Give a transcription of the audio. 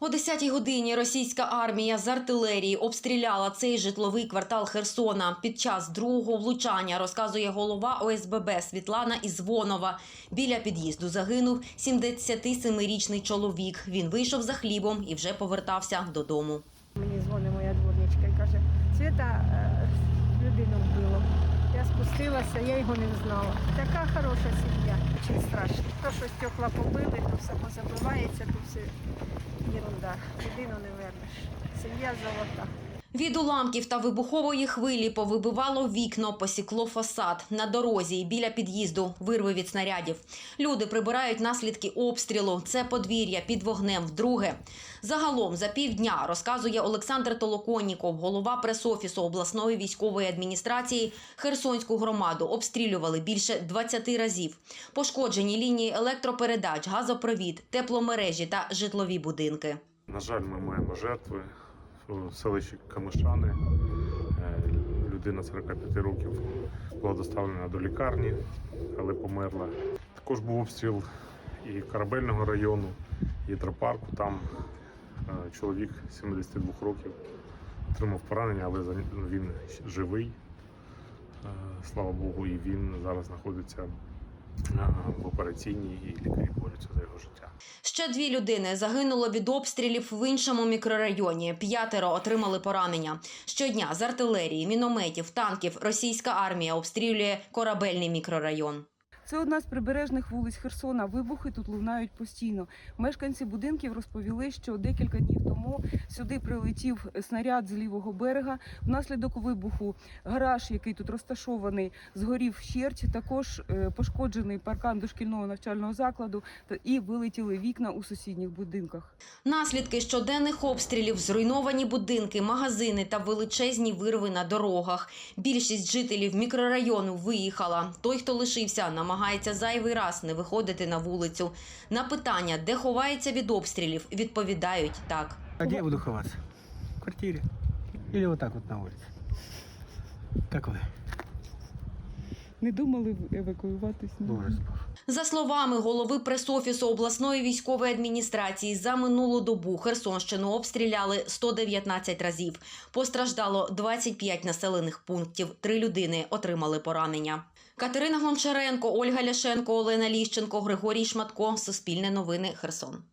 О 10-й годині російська армія з артилерії обстріляла цей житловий квартал Херсона. Під час другого влучання розказує голова ОСББ Світлана Ізвонова. Біля під'їзду загинув 77-річний чоловік. Він вийшов за хлібом і вже повертався додому. Мені дзвонить моя дворничка і каже, Свята е, людину вбило. Я спустилася, я його не знала. Така хороша сім'я, що стекла побили, то все позабивається, то все ерунда. Людину не вернеш. Сім'я золота. Від уламків та вибухової хвилі повибивало вікно, посікло фасад. На дорозі і біля під'їзду вирви від снарядів. Люди прибирають наслідки обстрілу. Це подвір'я під вогнем вдруге. Загалом за півдня, розказує Олександр Толоконніков, голова пресофісу обласної військової адміністрації, Херсонську громаду обстрілювали більше 20 разів. Пошкоджені лінії електропередач, газопровід, тепломережі та житлові будинки. На жаль, ми маємо жертви селищі Камишани. Е, Людина 45 років була доставлена до лікарні, але померла. Також був обстріл і корабельного району, і гідропарку. Там е, чоловік 72 років отримав поранення, але він живий. Е, Слава Богу, і він зараз знаходиться в операційній і лікарі борються за. Ще дві людини загинуло від обстрілів в іншому мікрорайоні. П'ятеро отримали поранення. Щодня з артилерії, мінометів, танків російська армія обстрілює корабельний мікрорайон. Це одна з прибережних вулиць Херсона. Вибухи тут лунають постійно. Мешканці будинків розповіли, що декілька днів тому сюди прилетів снаряд з лівого берега. Внаслідок вибуху гараж, який тут розташований, згорів вщерть. Також е, пошкоджений паркан дошкільного навчального закладу та і вилетіли вікна у сусідніх будинках. Наслідки щоденних обстрілів, зруйновані будинки, магазини та величезні вирви на дорогах. Більшість жителів мікрорайону виїхала. Той, хто лишився, намагається зайвий раз не виходити на вулицю. На питання, де ховається від обстрілів, відповідають так. А где я буду ховаться? В квартире. Или вот так вот на улице. Как вы? Не думали евакуюватись? Ужас. За словами голови пресофісу обласної військової адміністрації, за минулу добу Херсонщину обстріляли 119 разів. Постраждало 25 населених пунктів. Три людини отримали поранення. Катерина Гончаренко, Ольга Ляшенко, Олена Ліщенко, Григорій Шматко. Суспільне новини. Херсон.